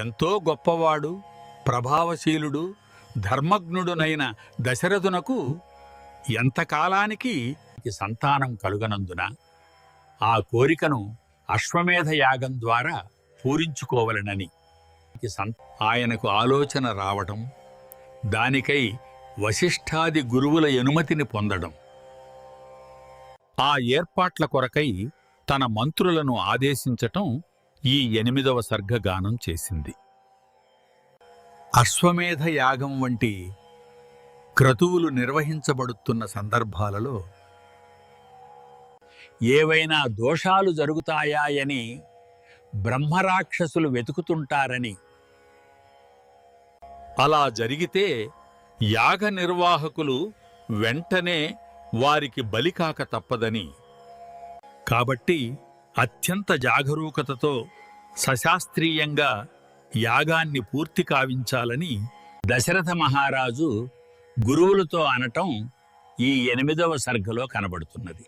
ఎంతో గొప్పవాడు ప్రభావశీలుడు ధర్మజ్ఞుడునైన దశరథునకు ఎంతకాలానికి సంతానం కలుగనందున ఆ కోరికను అశ్వమేధ యాగం ద్వారా పూరించుకోవలనని. సం- ఆయనకు ఆలోచన రావటం దానికై వశిష్ఠాది గురువుల అనుమతిని పొందడం. ఆ ఏర్పాట్ల కొరకై తన మంత్రులను ఆదేశించటం ఈ ఎనిమిదవ సర్గగానం చేసింది. అశ్వమేధ యాగం వంటి క్రతువులు నిర్వహించబడుతున్న సందర్భాలలో ఏవైనా దోషాలు జరుగుతాయాయని బ్రహ్మరాక్షసులు వెతుకుతుంటారని. అలా జరిగితే యాగ నిర్వాహకులు వెంటనే వారికి బలికాక తప్పదని. కాబట్టి అత్యంత జాగరూకతతో సశాస్త్రీయంగా యాగాన్ని పూర్తి కావించాలని దశరథ మహారాజు గురువులతో అనటం ఈ ఎనిమిదవ సర్గలో కనబడుతున్నది.